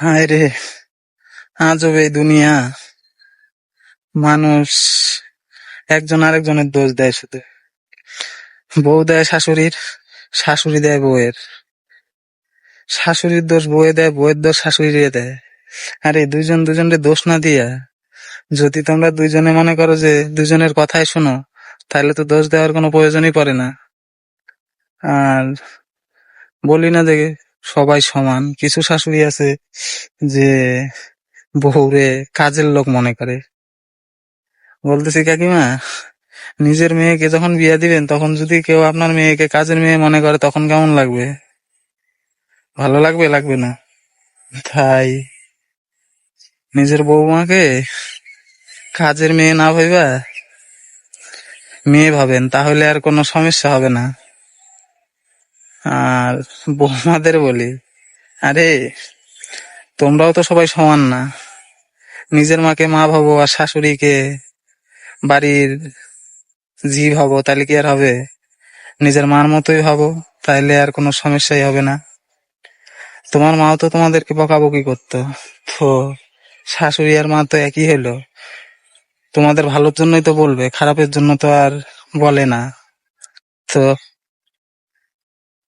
হায় রে আজব এই দুনিয়া। মানুষ একজন আরেকজনের দোষ দেয় শুধু। বউ দেয় শাশুড়ির, শাশুড়ি দেয় বউয়ের। শাশুড়ির দোষ বউয়ে দেয়, বউয়ের দোষ শাশুড়ি দেয়। আরে, দুইজন দুজনের দোষ না দিয়া, যদি তোমরা দুইজনে মনে করো যে দুজনের কথাই শোনো, তাহলে তো দোষ দেওয়ার কোনো প্রয়োজনই পড়ে না। আর বলি না দেখে। সবাই সমান। কিছু শাশুড়ি আছে যে বউরে কাজের লোক মনে করে। বলতেছি, কাকিমা, নিজের মেয়েকে যখন বিয়া দিবেন, তখন যদি কেউ আপনার মেয়েকে কাজের মেয়ে মনে করে, তখন কেমন লাগবে? ভালো লাগবে লাগবে না। তাই? নিজের বৌমাকে কাজের মেয়ে না ভাইবা? মেয়ে ভাবেন, তাহলে আর কোনো সমস্যা হবে না। আর বৌমাদের বলি, আরে, তোমরাও তো সবাই সমান না। নিজের মাকে মা ভাবো আর শাশুড়িকে বাড়ির জি ভাবো, তাহলে কি আর হবে? নিজের মার মতোই ভাবো, তাইলে আর কোনো সমস্যাই হবে না। তোমার মাও তো তোমাদেরকে বকাবকি করতো। তো শাশুড়ি আর মা তো একই হলো তোমাদের ভালোর জন্যই তো বলবে, খারাপের জন্য তো আর বলে না। তো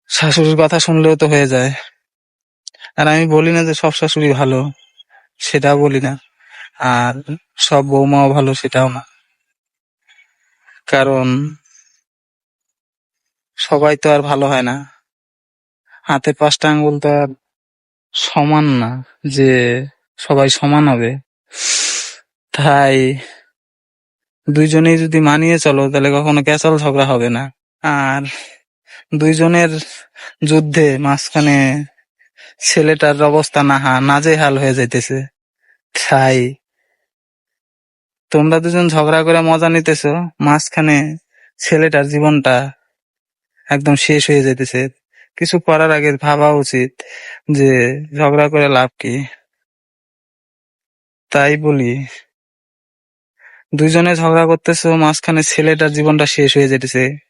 শাশুড়ির কথা শুনলেও তো হয়ে যায়। আর আমি বলি না যে সব শাশুড়ি ভালো, সেটাও বলি না। আর সব বৌমাও ভালো, সেটাও না। কারণ সবাই তো আর ভালো হয় না। হাতে পাঁচটা আঙ্গুল তো আর সমান না যে সবাই সমান হবে। তাই দুইজনেই যদি মানিয়ে চলো, তাহলে কখনো ক্যাচাল ঝগড়া হবে না। আর দুইজনের যুদ্ধে মাঝখানে ছেলেটার অবস্থা নাহা নাজেহাল হয়ে যাইতেছে। তাই তোমরা দুজন ঝগড়া করে মজা নিতেছ, মাঝখানে ছেলেটার জীবনটা একদম শেষ হয়ে যাইতেছে। কিছু করার আগে ভাবা উচিত যে ঝগড়া করে লাভ কি। তাই বলি, দুইজনে ঝগড়া করতেছো, মাঝখানে ছেলেটার জীবনটা শেষ হয়ে যেতেছে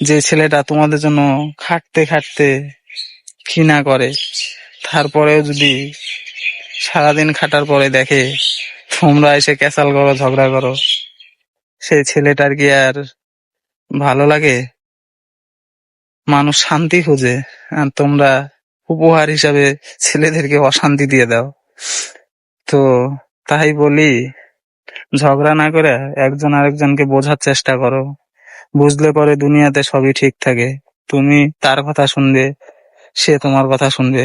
যে ছেলেটা তোমাদের জন্য খাটতে খাটতে ঘৃণা করে, তারপরেও যদি সারাদিন খাটার পরে দেখে তোমরা এসে ক্যাসাল করো, ঝগড়া করো সেই ছেলেটার কি আর ভালো লাগে? মানুষ শান্তি খোঁজে, আর তোমরা উপহার হিসাবে ছেলেদেরকে অশান্তি দিয়ে দাও। তো তাই বলি, ঝগড়া না করে একজন আরেকজনকে বোঝার চেষ্টা করো। বুঝলে পরে দুনিয়াতে সবই ঠিক থাকে। তুমি তার কথা শুনবে, সে তোমার কথা শুনবে।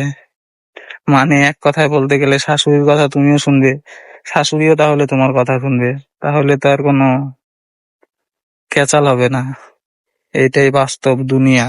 মানে এক কথায় বলতে গেলে শাশুড়ির কথা তুমিও শুনবে। শাশুড়িও তাহলে তোমার কথা শুনবে। তাহলে তার কোনো ক্যাচাল হবে না। এটাই বাস্তব দুনিয়া।